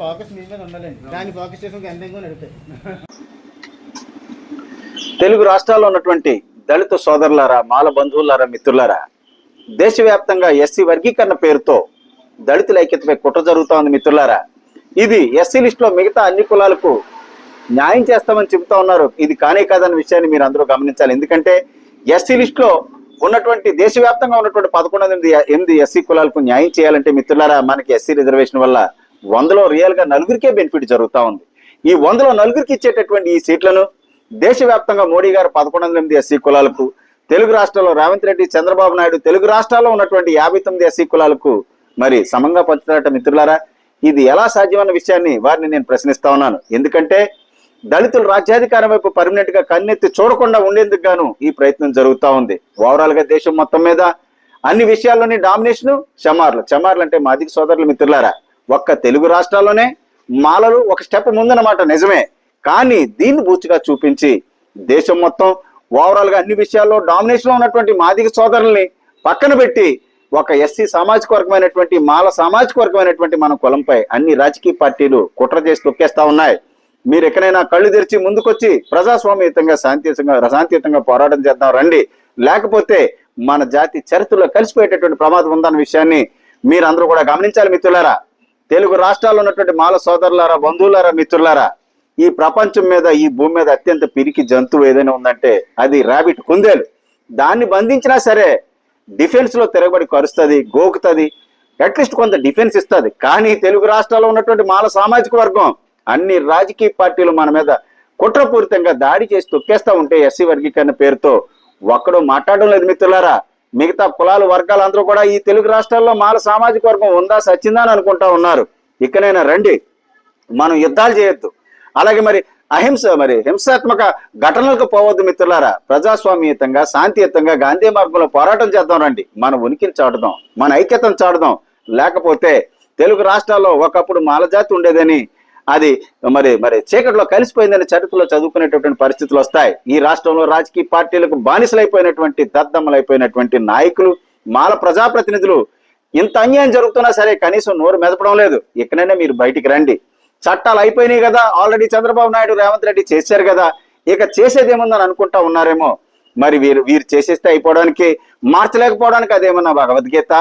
Focus మీ మీద ఉండాలండి దాన్ని ఫోకస్ నడుపుతాయి తెలుగు రాష్ట్రాల్లో ఉన్నటువంటి దళిత సోదరులారా మాల బంధువులారా మిత్రులారా దేశవ్యాప్తంగా ఎస్సీ వర్గీకరణ పేరుతో దళితుల ఐక్యతపై కుట్ర జరుగుతోంది మిత్రులారా. ఇది ఎస్సీ లిస్టులో మిగతా అన్ని కులాలకు న్యాయం చేస్తామని చెబుతా ఉన్నారు. ఇది కానే కాదన్న విషయాన్ని మీరు అందరూ గమనించాలి. ఎందుకంటే ఎస్సీ లిస్టులో ఉన్నటువంటి దేశవ్యాప్తంగా ఉన్నటువంటి పదకొండు ఎనిమిది ఎనిమిది ఎస్సీ కులాలకు న్యాయం చేయాలంటే మిత్రులారా మనకి ఎస్సీ రిజర్వేషన్ వల్ల వందలో రియల్గా నలుగురికే బెనిఫిట్ జరుగుతా ఉంది. ఈ వందలో నలుగురికి ఇచ్చేటటువంటి ఈ సీట్లను దేశవ్యాప్తంగా మోడీ గారు పదకొండు వందల ఎనిమిది ఎస్సీ కులాలకు తెలుగు రాష్ట్రాల్లో రేవంత్ రెడ్డి చంద్రబాబు నాయుడు తెలుగు రాష్ట్రాల్లో ఉన్నటువంటి యాభై తొమ్మిది ఎస్సీ కులాలకు మరి సమంగా పంచుతారట మిత్రులారా. ఇది ఎలా సాధ్యమన్న విషయాన్ని వారిని నేను ప్రశ్నిస్తా ఉన్నాను. ఎందుకంటే దళితులు రాజ్యాధికారం వైపు పర్మనెంట్గా కన్నెత్తి చూడకుండా ఉండేందుకు గాను ఈ ప్రయత్నం జరుగుతూ ఉంది. ఓవరాల్గా దేశం మొత్తం మీద అన్ని విషయాల్లోని డామినేషన్ చమార్లు. చమార్లు అంటే మాదిక సోదరులు మిత్రులారా ఒక్క తెలుగు రాష్ట్రాల్లోనే మాలలు ఒక స్టెప్ ముందనమాట నిజమే. కానీ దీన్ని బూచిగా చూపించి దేశం మొత్తం ఓవరాల్గా అన్ని విషయాల్లో డామినేషన్లో ఉన్నటువంటి మాదిక సోదరుల్ని పక్కన పెట్టి ఒక ఎస్సీ సామాజిక వర్గమైనటువంటి మాల సామాజిక వర్గమైనటువంటి మన కులంపై అన్ని రాజకీయ పార్టీలు కుట్ర చేసి తొక్కేస్తా ఉన్నాయి. మీరు ఎక్కడైనా కళ్ళు తెరిచి ముందుకొచ్చి ప్రజాస్వామ్యయుతంగా శాంతియుతంగా శాంతియుతంగా పోరాటం చేద్దాం రండి. లేకపోతే మన జాతి చరిత్రలో కలిసిపోయేటటువంటి ప్రమాదం ఉందన్న విషయాన్ని మీరందరూ కూడా గమనించాలి మిత్రులారా. తెలుగు రాష్ట్రాల్లో ఉన్నటువంటి మాల సోదరులారా బంధువులారా మిత్రులారా ఈ ప్రపంచం మీద ఈ భూమి మీద అత్యంత పిరికి జంతువు ఏదైనా ఉందంటే అది ర్యాబిట్ కుందేలు. దాన్ని బంధించినా సరే డిఫెన్స్లో తిరగబడి కరుస్తుంది గోకుతుంది అట్లీస్ట్ కొంత డిఫెన్స్ ఇస్తుంది. కానీ తెలుగు రాష్ట్రాల్లో ఉన్నటువంటి మాల సామాజిక వర్గం అన్ని రాజకీయ పార్టీలు మన మీద కుట్రపూరితంగా దాడి చేసి తొక్కేస్తా ఉంటే ఎస్సీ వర్గీకరణ పేరుతో ఒక్కడో మాట్లాడడం లేదు మిత్రులారా. మిగతా కులాలు వర్గాలు అందరూ కూడా ఈ తెలుగు రాష్ట్రాల్లో మాల సామాజిక వర్గం ఉందా సచ్చిందా అని అనుకుంటా ఉన్నారు. ఇకనైనా రండి. మనం యుద్ధాలు చేయొద్దు. అలాగే మరి అహింస మరి హింసాత్మక ఘటనలకు పోవద్దు మిత్రులారా. ప్రజాస్వామ్యయుతంగా శాంతియుతంగా గాంధీ మార్గంలో పోరాటం చేద్దాం రండి. మన ఉనికిని చాటుదాం. మన ఐక్యతను చాటుదాం. లేకపోతే తెలుగు రాష్ట్రాల్లో ఒకప్పుడు మాలజాతి ఉండేదని అది మరి మరి చీకట్లో కలిసిపోయిందని చరిత్రలో చదువుకునేటటువంటి పరిస్థితులు వస్తాయి. ఈ రాష్ట్రంలో రాజకీయ పార్టీలకు బానిసలైపోయినటువంటి దద్దమ్మలైపోయినటువంటి నాయకులు మాల ప్రజాప్రతినిధులు ఇంత అన్యాయం జరుగుతున్నా సరే కనీసం నోరు మెదపడం లేదు. ఇకనైనా మీరు బయటికి రండి. చట్టాలు అయిపోయినాయి కదా. ఆల్రెడీ చంద్రబాబు నాయుడు రేవంత్ రెడ్డి చేశారు కదా. ఇక చేసేది ఏముందని అనుకుంటా ఉన్నారేమో. మరి వీరు వీరు చేసేస్తే అయిపోవడానికి మార్చలేకపోవడానికి అదేమన్నా భగవద్గీత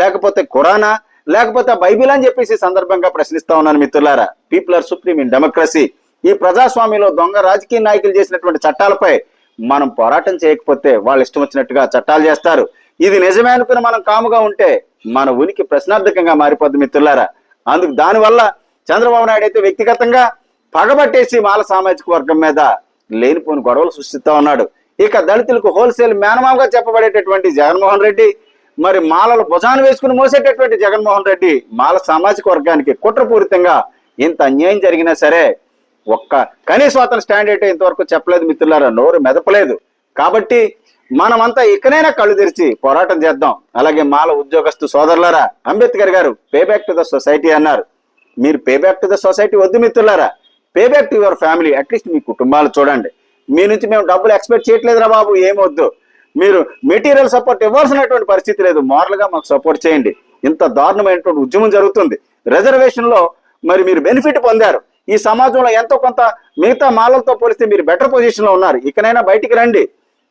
లేకపోతే ఖురానా లేకపోతే బైబిల్ అని చెప్పేసి సందర్భంగా ప్రశ్నిస్తా ఉన్నాను మిత్రులారా. People are supreme in democracy ఈ ప్రజాస్వామ్యంలో దొంగ రాజకీయ నాయకులు చేసినటువంటి చట్టాలపై మనం పోరాటం చేయకపోతే వాళ్ళు ఇష్టం వచ్చినట్టుగా చట్టాలు చేస్తారు. ఇది నిజమే అనుకుని మనం కాముగా ఉంటే మన ఉనికి ప్రశ్నార్థకంగా మారిపోద్ది మిత్రులారా. అందుకు దానివల్ల చంద్రబాబు నాయుడు అయితే వ్యక్తిగతంగా పగబట్టేసి మాల సామాజిక వర్గం మీద లేనిపోని గొడవలు సృష్టిస్తా ఉన్నాడు. ఇక దళితులకు హోల్సేల్ మేనమామగా చెప్పబడేటటువంటి జగన్మోహన్ రెడ్డి మరి మాలలు భుజాన్ని వేసుకుని మోసేటటువంటి జగన్మోహన్ రెడ్డి మాల సామాజిక వర్గానికి కుట్రపూరితంగా ఇంత అన్యాయం జరిగినా సరే ఒక్క కనీసం అతను స్టాండ్ ఇంతవరకు చెప్పలేదు మిత్రులారా నోరు మెదపలేదు. కాబట్టి మనమంతా ఇకనైనా కళ్ళు తెరిచి పోరాటం చేద్దాం. అలాగే మాల ఉద్యోగస్తు సోదరులారా Ambedkar garu pay back to the society అన్నారు. మీరు pay back to the society వద్దు మిత్రులారా. Pay back to your family at least మీ కుటుంబాలు చూడండి. మీ నుంచి మేము డబ్బులు ఎక్స్పెక్ట్ చేయట్లేదురా బాబు ఏమొద్దు మీరు మెటీరియల్ సపోర్ట్ ఇవ్వాల్సినటువంటి పరిస్థితి లేదు. మోరల్గా మాకు సపోర్ట్ చేయండి. ఇంత దారుణమైనటువంటి ఉద్యమం జరుగుతుంది. రిజర్వేషన్లో మరి మీరు బెనిఫిట్ పొందారు ఈ సమాజంలో ఎంతో కొంత మిగతా మాలలతో పోలిస్తే మీరు బెటర్ పొజిషన్ లో ఉన్నారు ఇకనైనా బయటికి రండి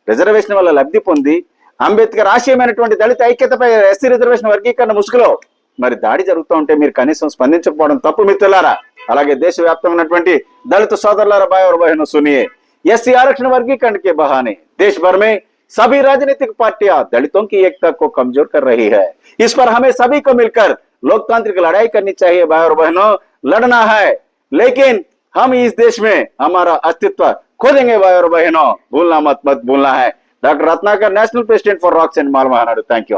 రిజర్వేషన్ వల్ల లబ్ధి పొంది అంబేద్కర్ ఆశయమైనటువంటి దళిత ఐక్యతపై ఎస్సీ రిజర్వేషన్ వర్గీకరణ ముసుగులో మరి దాడి జరుగుతూ ఉంటే మీరు కనీసం స్పందించకపోవడం తప్పు మిత్రులారా అలాగే దేశవ్యాప్తంగా ఉన్నటువంటి దళిత సోదరులారా బాయ్ और बहनों सुनिए एससी आरक्षण वर्गीकरण के बहाने देश भर में सभी राजनीतिक पार्टियां दलितों की एकता को कमजोर कर रही है इस पर हमें सभी को मिलकर लोकतांत्रिक लड़ाई करनी चाहिए भाई और बहनों। लड़ना है, लेकिन हम इस देश में हमारा अस्तित्व खो देंगे भाई और बहनों। भूलना मत मत भूलना है। Doctor Ratnakar, national president for rocks and Mala Mahanadu thank you